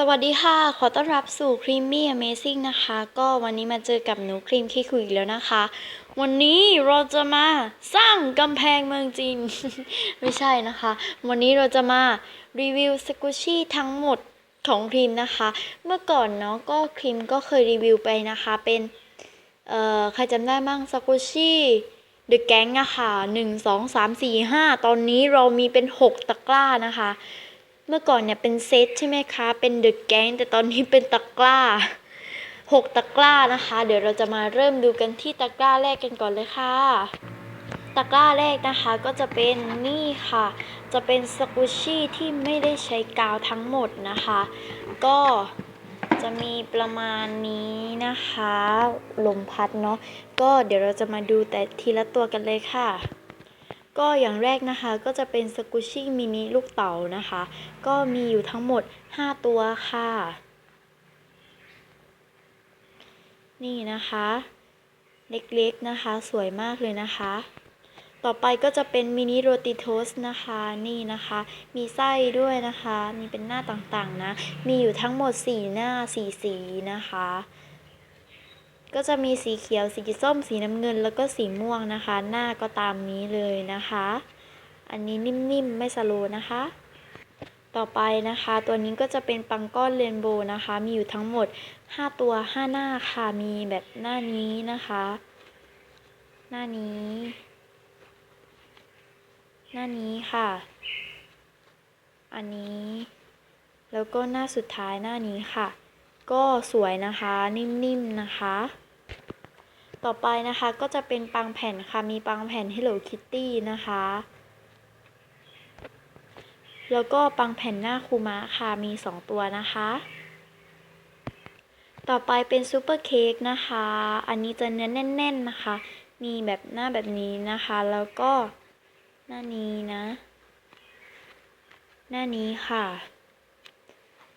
สวัสดีค่ะ ขอต้อนรับสู่ Creamy Amazing นะคะ ก็วันนี้มาเจอกับหนูครีมขี้คุยอีกแล้วนะคะ วันนี้เราจะมาสร้างกำแพงเมืองจีน ไม่ใช่นะคะ วันนี้เราจะมารีวิวสกุชี่ทั้งหมดของครีมนะคะ เมื่อก่อนเนาะก็ครีมก็เคยรีวิวไปนะคะ เป็น เอ่อ ใครจำได้บ้างสกุชี่เดอะแก๊งอะค่ะหนึ่งสองสามสี่ห้าตอนนี้เรามีเป็นหกตะกร้านะคะ เมื่อก่อนเนี่ยเป็นเซตใช่ไหมคะ เป็นเดอะแก๊งแต่ตอนนี้เป็นตะกร้าหกตะกร้านะคะ เดี๋ยวเราจะมาเริ่มดูกันที่ตะกร้าแรกกันก่อนเลยค่ะ ตะกร้าแรกนะคะก็จะเป็นนี่ค่ะ จะเป็นสกูชี่ที่ไม่ได้ใช้กาวทั้งหมดนะคะ ก็จะมีประมาณนี้นะคะ ลมพัดเนาะ ก็เดี๋ยวเราจะมาดูแต่ทีละตัวกันเลยค่ะ ก็อย่างแรกนะคะก็จะเป็นสกูชี่มินิลูกเต๋านะคะ ก็มีอยู่ทั้งหมด 5 ตัวค่ะ นี่นะคะ เล็กๆนะคะสวยมากเลยนะคะ ต่อไปก็จะเป็นมินิโรติโทสนะคะนี่นะคะ มีไส้ด้วยนะคะ มีเป็นหน้าต่างๆนะ มีอยู่ทั้งหมด 4 หน้า 4 สีนะคะ ก็จะมีสีเขียว สีส้ม สีน้ำเงิน แล้วก็สีม่วงนะคะ หน้าก็ตามนี้เลยนะคะ อันนี้นิ่มๆ ไม่สโลนะคะ ต่อไปนะคะ ตัวนี้ก็จะเป็นปังก้อนเรนโบว์นะคะ มีอยู่ทั้งหมด 5 ตัว 5 หน้าค่ะ มีแบบหน้านี้นะคะ หน้านี้ หน้านี้ค่ะ อันนี้ แล้วก็หน้าสุดท้ายหน้านี้ค่ะก็สวยนะคะ นิ่มๆนะคะ ต่อไปนะคะก็จะเป็นปังแผ่นค่ะ มีปังแผ่น Hello Kitty นะคะ แล้วก็ปังแผ่นหน้าคูมะค่ะ มี 2 ตัวนะคะ ต่อไปเป็นซูเปอร์เค้กนะคะ อันนี้จะเนื้อแน่น ๆนะคะ มีแบบหน้าแบบนี้นะคะ แล้วก็หน้านี้นะ หน้านี้ค่ะ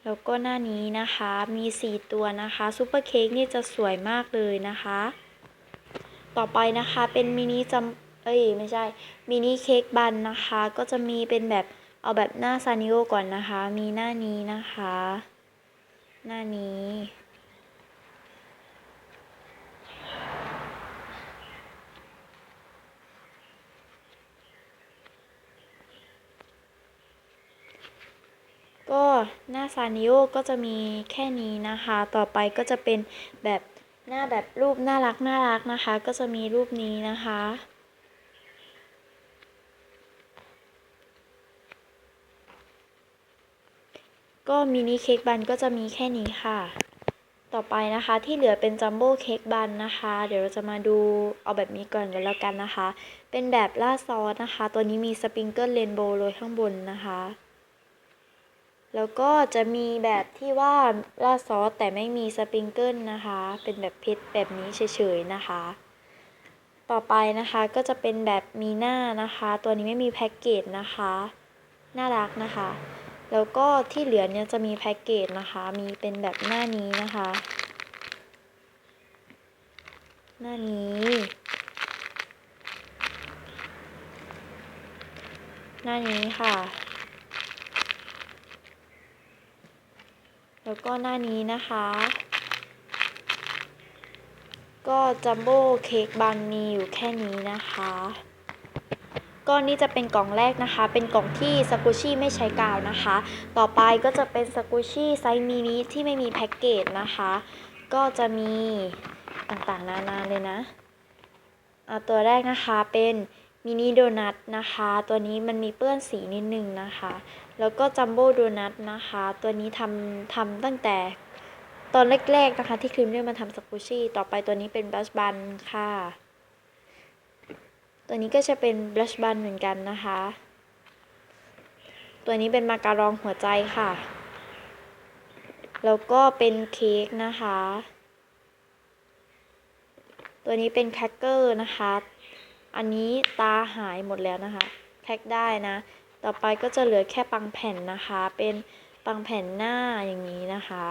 แล้วก็หน้านี้นะคะ มี 4 ตัวนะคะซูเปอร์เค้กนี่จะสวยมากเลยนะคะ ต่อไปนะคะเป็นมินิจัมเอ้ยไม่ใช่มินิเค้กบันนะคะ ก็จะมีเป็นแบบเอาแบบหน้าซานิโอก่อนนะคะ มีหน้านี้นะคะ หน้านี้ก็หน้าซานิโอก็จะมีแค่นี้นะคะ ต่อไปก็จะเป็นแบบ หน้าแบบรูปน่ารักน่ารักนะคะ ก็จะมีรูปนี้นะคะ ก็มินิเค้กบันก็จะมีแค่นี้ค่ะ ต่อไปนะคะที่เหลือเป็นจัมโบ้เค้กบันนะคะ เดี๋ยวเราจะมาดูเอาแบบนี้ก่อนกันแล้วกันนะคะ เป็นแบบราซอสนะคะ ตัวนี้มีสปริงเกิลเรนโบว์โรยข้างบนนะคะ แล้วก็จะมีแบบที่ว่าราดซอสแต่ไม่มีสปริงเกิลนะคะ เป็นแบบเพชรแบบนี้เฉยๆนะคะ ต่อไปนะคะก็จะเป็นแบบมีหน้านะคะ ตัวนี้ไม่มีแพ็กเกจนะคะ น่ารักนะคะ แล้วก็ที่เหลือเนี่ยจะมีแพ็กเกจนะคะ มีเป็นแบบหน้านี้นะคะ หน้านี้หน้านี้ค่ะ แล้วก็หน้านี้นะคะ ก็จัมโบ้เค้กบันมีอยู่แค่นี้นะคะ ก็นี่จะเป็นกล่องแรกนะคะ เป็นกล่องที่สกูชี่ไม่ใช้กาวนะคะ ต่อไปก็จะเป็นสกูชี่ไซส์มินิที่ไม่มีแพ็กเกจนะคะ ก็จะมีต่างๆ นานาเลยนะเอาตัวแรกนะคะเป็นมินิโดนัทนะคะ ตัวนี้มันมีเปื้อนสีนิดนึงนะคะ แล้วก็จัมโบ้โดนัทนะคะ ตัวนี้ทำทำตั้งแต่ตอนแรกๆนะคะ ที่ครีมเริ่มมาทำสกูชี่ต่อไปตัวนี้เป็นบลัชบันค่ะ ตัวนี้ก็จะเป็นบลัชบันเหมือนกันนะคะ ตัวนี้เป็นมาการองหัวใจค่ะ แล้วก็เป็นเค้กนะคะ ตัวนี้เป็นแครกเกอร์นะคะ อันนี้ตาหายหมดแล้วนะคะ แพ็กได้นะ ต่อไปก็จะเหลือแค่ปังแผ่นนะคะ เป็นปังแผ่นหน้าอย่างนี้นะคะ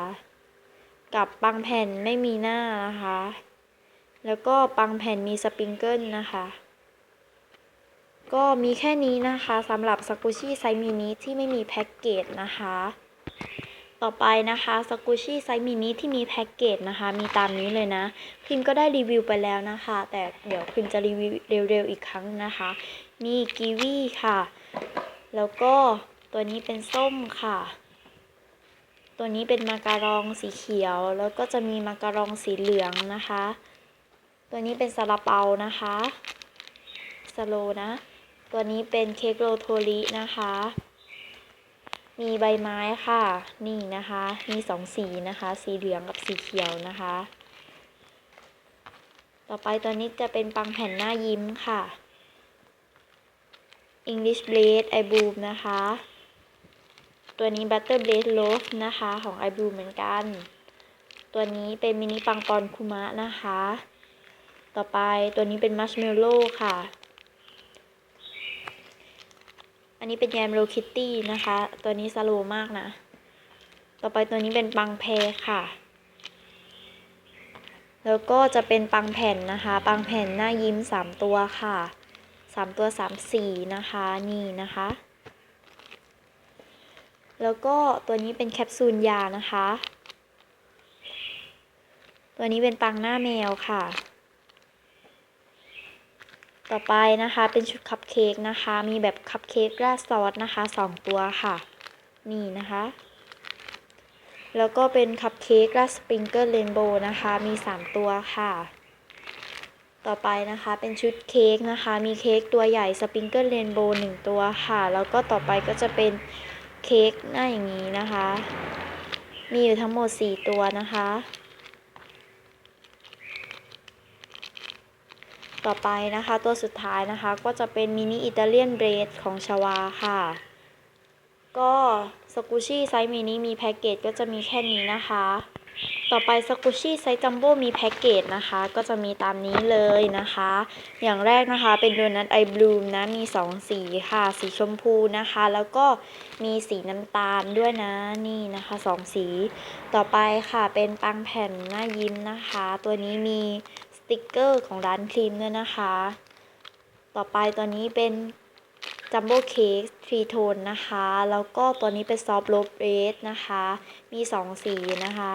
กับปังแผ่นไม่มีหน้านะคะ แล้วก็ปังแผ่นมีสปริงเกิลนะคะ ก็มีแค่นี้นะคะสำหรับสกูชี่ไซส์มินิที่ไม่มีแพ็กเกจนะคะ ต่อไปนะคะสกูชี่ไซส์มินิที่มีแพ็กเกจนะคะ มีตามนี้เลยนะครีมก็ได้รีวิวไปแล้วนะคะ แต่เดี๋ยวครีมจะรีวิวเร็วๆอีกครั้งนะคะ มีกีวีค่ะ แล้วก็ตัวนี้เป็นส้มค่ะ ตัวนี้เป็นมาการองสีเขียว แล้วก็จะมีมาการองสีเหลืองนะคะ ตัวนี้เป็นซาลาเปานะคะสโลนะ ตัวนี้เป็นเค้กโรโทรินะคะ มีใบไม้ค่ะ นี่นะคะ มีสองสีนะคะ สีเหลืองกับสีเขียวนะคะ ต่อไปตัวนี้จะเป็นปังแผ่นหน้ายิ้มค่ะ English Blade i b o o m นะคะ ตัวนี้ Butter Blade Loaf นะคะ ของ i b o o m เหมือนกัน ตัวนี้เป็นมินิปังปอนคุมะนะคะ ต่อไปตัวนี้เป็น Marshmallow ค่ะ อันนี้เป็นแยมโรคิตตี้นะคะ ตัวนี้สโลมากนะ ต่อไปตัวนี้เป็นปังแพค่ะแล้วก็จะเป็นปังแผ่นนะคะ ปังแผ่นหน้ายิ้ม 3 ตัวค่ะ 3ตัว3สีนะคะนี่นะคะ แล้วก็ตัวนี้เป็นแคปซูลยานะคะ ตัวนี้เป็นปังหน้าแมวค่ะ ต่อไปนะคะเป็นชุดคัพเค้กนะคะ มีแบบคัพเค้กราดซอสนะคะสองตัวค่ะ นี่นะคะแล้วก็เป็นคัพเค้กราดสปริงเกิลเรนโบว์นะคะ มี 3 ตัวค่ะ ต่อไปนะคะเป็นชุดเค้กนะคะ มีเค้กตัวใหญ่สปริงเกิลเรนโบว์หนึ่งตัวค่ะ แล้วก็ต่อไปก็จะเป็นเค้กหน้าอย่างนี้นะคะ มีอยู่ทั้งหมด 4 ตัวนะคะ ต่อไปนะคะตัวสุดท้ายนะคะก็จะเป็นมินิอิตาเลียนเบรดของชวาค่ะ ก็สกูชี่ไซส์มินิมีแพ็กเกจก็จะมีแค่นี้นะคะ ต่อไปสกูชี่ไซส์จัมโบ้มีแพ็กเกจนะคะ ก็จะมีตามนี้เลยนะคะ อย่างแรกนะคะเป็นโดนัทไอบลูมนะ มี 2 สีค่ะ สีชมพูนะคะ แล้วก็มีสีน้ำตาลด้วยนะ นี่นะคะ 2 สี ต่อไปค่ะเป็นปังแผ่นหน้ายิ้มนะคะ ตัวนี้มีสติกเกอร์ของร้านครีมด้วยนะคะ ต่อไปตัวนี้เป็นจัมโบ้เค้กทรีโทนนะคะ แล้วก็ตัวนี้เป็นซอฟต์โรบเรดนะคะ มี 2 สีนะคะ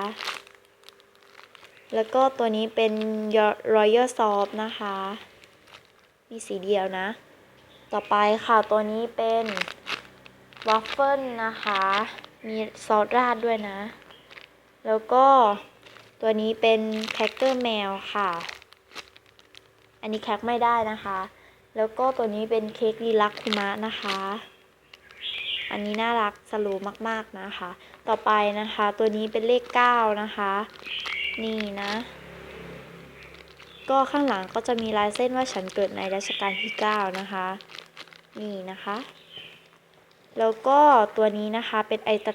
แล้วก็ตัวนี้เป็นรอยัลซอฟนะคะ มีสีเดียวนะ ต่อไปค่ะตัวนี้เป็นวอฟเฟิลนะคะ มีซอสราดด้วยนะ แล้วก็ตัวนี้เป็นแคคเกอร์แมวค่ะ อันนี้แคคไม่ได้นะคะ แล้วก็ตัวนี้เป็นเค้กลีลักคุมะนะคะ อันนี้น่ารักสโลว์มากๆนะคะ ต่อไปนะคะ ตัวนี้เป็นเลข 9 นะคะ นี่นะ ก็ข้างหลังก็จะมีลายเส้นว่าฉันเกิดในรัชกาลที่ 9 นะคะ นี่นะคะ แล้วก็ตัวนี้นะคะเป็นไอต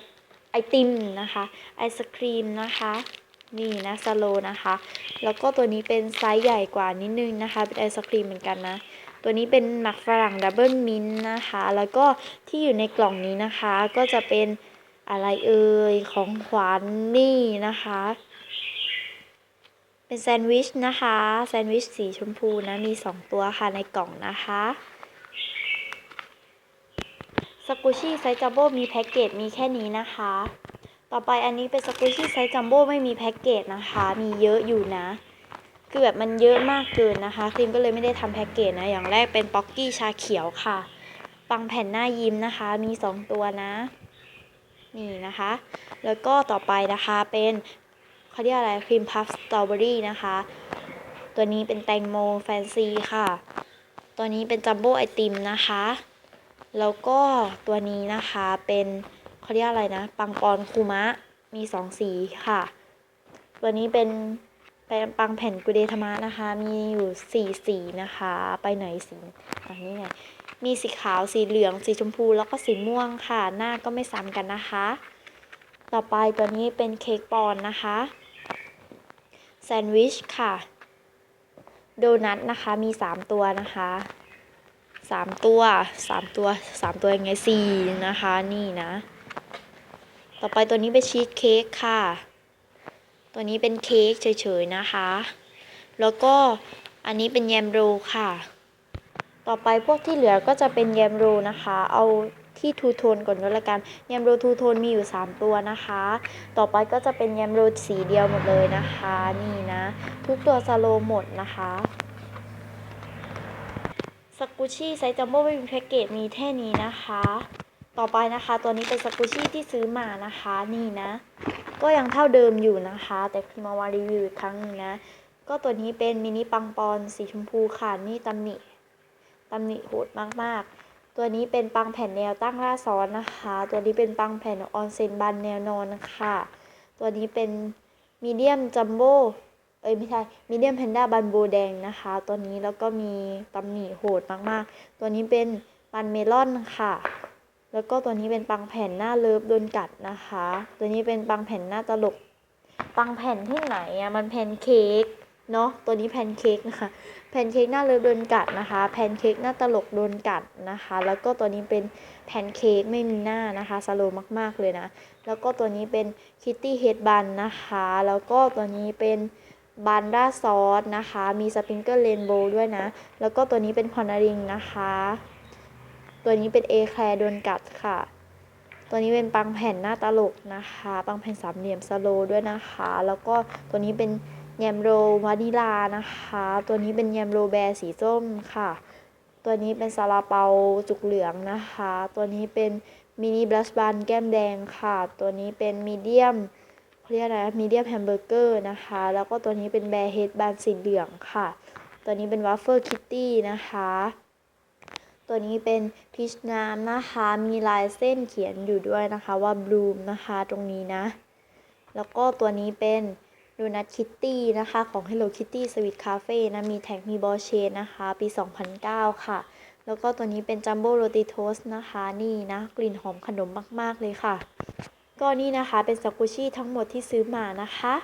ไอติมนะคะ ไอศครีมนะคะ นี่นะสโลนะคะ แล้วก็ตัวนี้เป็นไซส์ใหญ่กว่านิดนึงนะคะ เป็นไอศครีมเหมือนกันนะ ตัวนี้เป็นหมักฝรั่งดับเบิลมินต์นะคะ แล้วก็ที่อยู่ในกล่องนี้นะคะ ก็จะเป็นอะไรเอ่ยของขวัญนนี่นะคะ เป็นแซนด์วิชนะคะ แซนด์วิชสีชมพูนะ มี 2 ตัวค่ะในกล่องนะคะสกูชี่ไซส์จัมโบ้มีแพ็กเกจมีแค่นี้นะคะ ต่อไปอันนี้เป็นสกูชี่ไซส์จัมโบ้ไม่มีแพ็กเกจนะคะ มีเยอะอยู่นะ คือแบบมันเยอะมากเกินนะคะครีมก็เลยไม่ได้ทำแพ็กเกจนะ อย่างแรกเป็นป๊อกกี้ชาเขียวค่ะ ปังแผ่นหน้ายิ้มนะคะ มี 2 ตัวนะ นี่นะคะ แล้วก็ต่อไปนะคะเป็น เขาเรียกอะไรครีมพัฟสตรอเบอรี่นะคะ ตัวนี้เป็นแตงโมแฟนซีค่ะ ตัวนี้เป็นจัมโบ้ไอติมนะคะ แล้วก็ตัวนี้นะคะเป็นเขาเรียกอะไรนะ ปังปอนคูมะ มีสองสีค่ะ ตัวนี้เป็นเป็นปังแผ่นกุเดธมะนะคะ มีอยู่สี่สีนะคะ ไปไหนสีอันนี้ไง มีสีขาว สีเหลือง สีชมพู แล้วก็สีม่วงค่ะ หน้าก็ไม่ซ้ำกันนะคะ ต่อไปตัวนี้เป็นเค้กปอนนะคะ แซนด์วิชค่ะ โดนัทนะคะมี 3 ตัวนะคะสามตัวสามตัวสามตัวยังไงสี่นะคะนี่นะ ต่อไปตัวนี้เป็นชีสเค้กค่ะ ตัวนี้เป็นเค้กเฉยๆนะคะ แล้วก็อันนี้เป็นแยมโรค่ะ ต่อไปพวกที่เหลือก็จะเป็นแยมโรนะคะ เอา ที่ทูโทนก่อนก็แล้วกันแยมโรทูโทนมีอยู่ 3 ตัวนะคะ ต่อไปก็จะเป็นแยมโรสีเดียวหมดเลยนะคะ นี่นะ ทุกตัวสโลหมดนะคะสกุชี่ไซส์จัมโบ้ไม่มีแพ็กเกจมีแค่นี้นะคะ ต่อไปนะคะ ตัวนี้เป็นสกุชี่ที่ซื้อมานะคะ นี่นะ ก็ยังเท่าเดิมอยู่นะคะ แต่คือมาวารีวิวอีกครั้งหนึงนะ ก็ตัวนี้เป็นมินิปังปอนสีชมพูค่ะ นี่ตำหนิตำหนิโหดมากๆ ตัวนี้เป็นปังแผ่นแนวตั้งล่าซ้อนนะคะ ตัวนี้เป็นปังแผ่นออนเซนบันแนวนอนค่ะ ตัวนี้เป็นมีเดียมจัมโบ้เอ้ยไม่ใช่มีเดียมแพนด้าบันโบแดงนะคะ ตัวนี้แล้วก็มีตำหนิโหดมากๆ ตัวนี้เป็นปันเมลอนค่ะ แล้วก็ตัวนี้เป็นปังแผ่นหน้าเลิฟโดนกัดนะคะ ตัวนี้เป็นปังแผ่นหน้าตลก ปังแผ่นที่ไหนอะมันแพนเค้ก เนาะตัวนี้แพนเค้กนะคะแพนเค้กหน้าเลิฟโดนกัดนะคะแพนเค้กหน้าตลกโดนกัดนะคะ แล้วก็ตัวนี้เป็นแพนเค้กไม่มีหน้านะคะสโลว์มากๆเลยนะ แล้วก็ตัวนี้เป็นคิตตี้เฮดบันนะคะ แล้วก็ตัวนี้เป็นบันด้าซอสนะคะ มีสปริงเกิลเรนโบว์ด้วยนะ แล้วก็ตัวนี้เป็นคอนาริงนะคะ ตัวนี้เป็นเอแคลร์โดนกัดค่ะ ตัวนี้เป็นปังแผ่นหน้าตลกนะคะ ปังแผ่นสามเหลี่ยมสโลว์ด้วยนะคะ แล้วก็ตัวนี้เป็น แยมโรวานิลานะคะ ตัวนี้เป็นแยมโรแบร์สีส้มค่ะ ตัวนี้เป็นซาลาเปาจุกเหลืองนะคะ ตัวนี้เป็นมินิบลัชบันแก้มแดงค่ะ ตัวนี้เป็นมีเดียมเรียกอะไรมีเดียมแฮมเบอร์เกอร์นะคะ แล้วก็ตัวนี้เป็นแบร์เฮดบันสีเหลืองค่ะ ตัวนี้เป็นวัฟเฟิลคิตตี้นะคะ ตัวนี้เป็นพีชน้ำนะคะ มีลายเส้นเขียนอยู่ด้วยนะคะว่าบลูมนะคะตรงนี้นะ แล้วก็ตัวนี้เป็น โดนัทคิตตี้นะคะของ Hello Kitty Sweet Cafe นะ มีแท็กมีบอเชนนะคะ ปี 2009 ค่ะ แล้วก็ตัวนี้เป็นจัมโบ้โรตีโทสนะคะ นี่นะ กลิ่นหอมขนมมาก ๆ เลยค่ะ ก็นี่นะคะเป็นสกุชี่ทั้งหมดที่ซื้อมานะคะ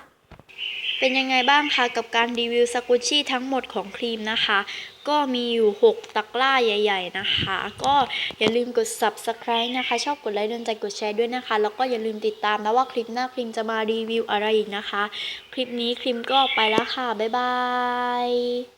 เป็นยังไงบ้างคะกับการรีวิวสกุชชี่ทั้งหมดของครีมนะคะ ก็มีอยู่ 6 ตะกร้าใหญ่ ๆ นะคะ ก็อย่าลืมกด subscribe นะคะ ชอบกดไลค์โดนใจกดแชร์ด้วยนะคะ แล้วก็อย่าลืมติดตามนะว่าคลิปหน้าครีมจะมารีวิวอะไรอีกนะคะ คลิปนี้ครีมก็ไปแล้วค่ะ บ๊ายบาย